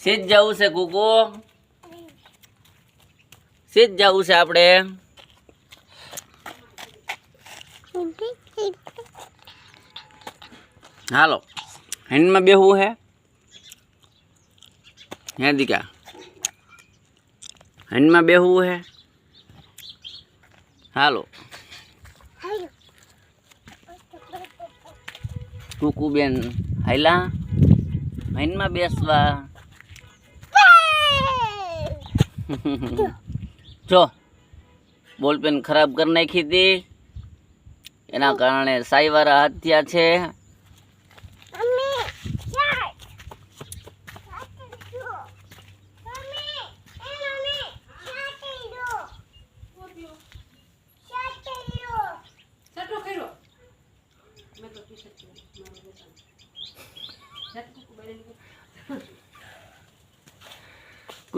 સીધ જવું છે, કુકુ? સીધ જવું છે આપણે. હાલો, હેન્ડમાં બેહવું હે? હે દીકા હેન્ડમાં બેહવું હે? હાલો. કુકુ બેન હાઈલા હેન્ડમાં બેસવા? જો બોલપેન ખરાબ કરી નાખી હતી. એના કારણે સાઈવાળા હાથ છે.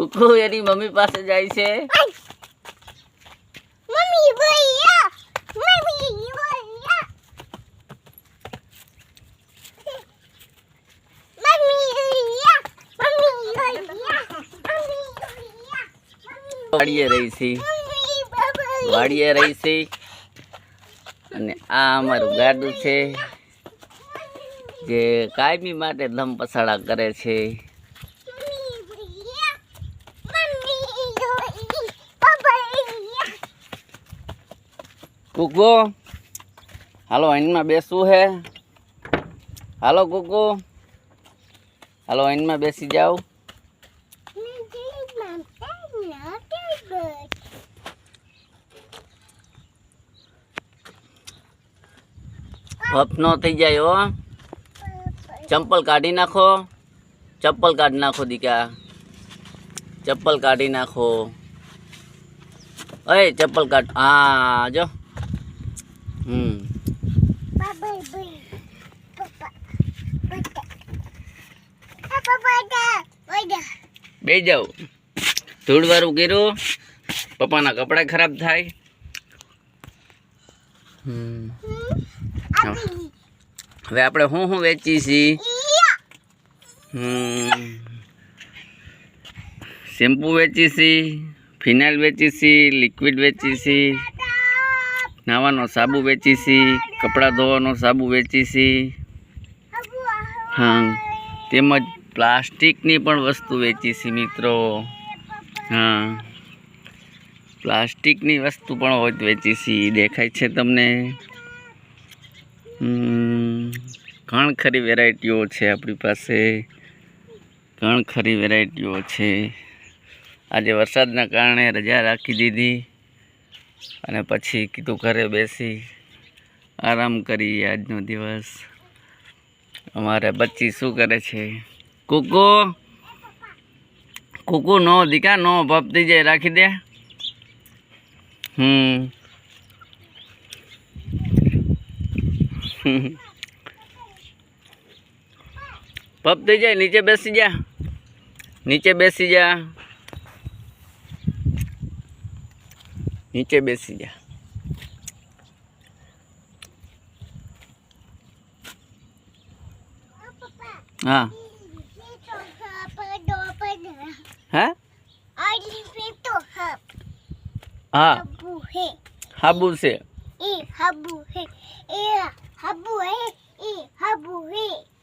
કુકુ એની મમ્મી પાસે જાય છે. મમ્મી મમ્મી વાડીએ રહી છે. વાડીએ રહી છે. અને આ અમારું ગાડું છે જે કાયમી માટે ધમ પસાડા કરે છે મમ્મી ભૈયા મમ્મી ભૈયા ભૈયા કુકુ હાલો અહીંમાં બેસવું હે. હાલો કુકુ હાલો અહીંમાં બેસી જાઓ. ફફનો થઈ જાય હો. ચંપલ કાઢી નાખો. ચપ્પલ કાઢી નાખો, દીકા. ચપ્પલ કાઢી નાખો. અય ચપ્પલ કાઢ હા, જો. હમ. બે જાઓ. ધૂળવાળું કર્યું. પપ્પાના કપડા ખરાબ થાય. હવે આપણે શું શું વેચી છીએ શેમ્પુ વેચી છીએ ફિનાઇલ વેચી છીએ લિક્વિડ વેચી છીએ નાવાનો સાબુ વેચી છીએ કપડાં ધોવાનો સાબુ વેચી છીએ હા, તેમજ પ્લાસ્ટિકની પણ વસ્તુ વેચી છે મિત્રો. હા, પ્લાસ્ટિકની વસ્તુ પણ હોય વેચી છે દેખાય છે તમને. ઘણ ખરી વેરાયટીઓ છે આપણી પાસે. ઘણ ખરી વેરાયટીઓ છે. આજે વરસાદના કારણે રજા રાખી દીધી. અને પછી કીધું ઘરે બેસી આરામ કરી આજનો દિવસ. અમારે બચ્ચી શું કરે છે? કુકુ! કુકુ, નો દીકા, નો ભપતી જાય રાખી દે. હમ. ભપતી જાય નીચે બેસી જા. નીચે બેસી જા. નીચે બેસી જા. હા. હે? હા. હાબુ છે.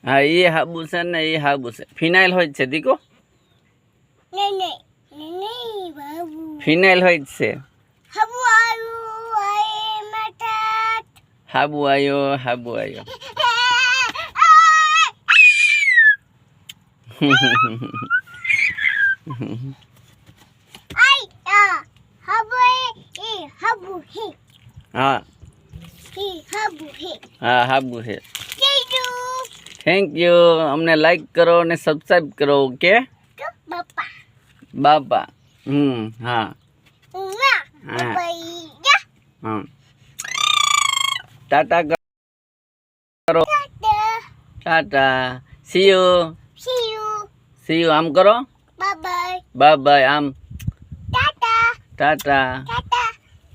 હા એ હાબુ છે ને એ હાબુ છે. ફિનાઇલ હોય છે દીકો? ફિનાઇલ હોય છે. હાબુ આવ્યો હાબુ આવ્યો હા હા હાબુ છે થેન્ક યુ અમને લાઈક કરો અને સબસ્ક્રાઈબ કરો ઓકે બાપા. બાપા. હમ હા. હા. હા. ટાટા કરો. Tata. See you see you. See you આમ કરો? Bye બાય બાય આમ. ટાટા. ટાટા.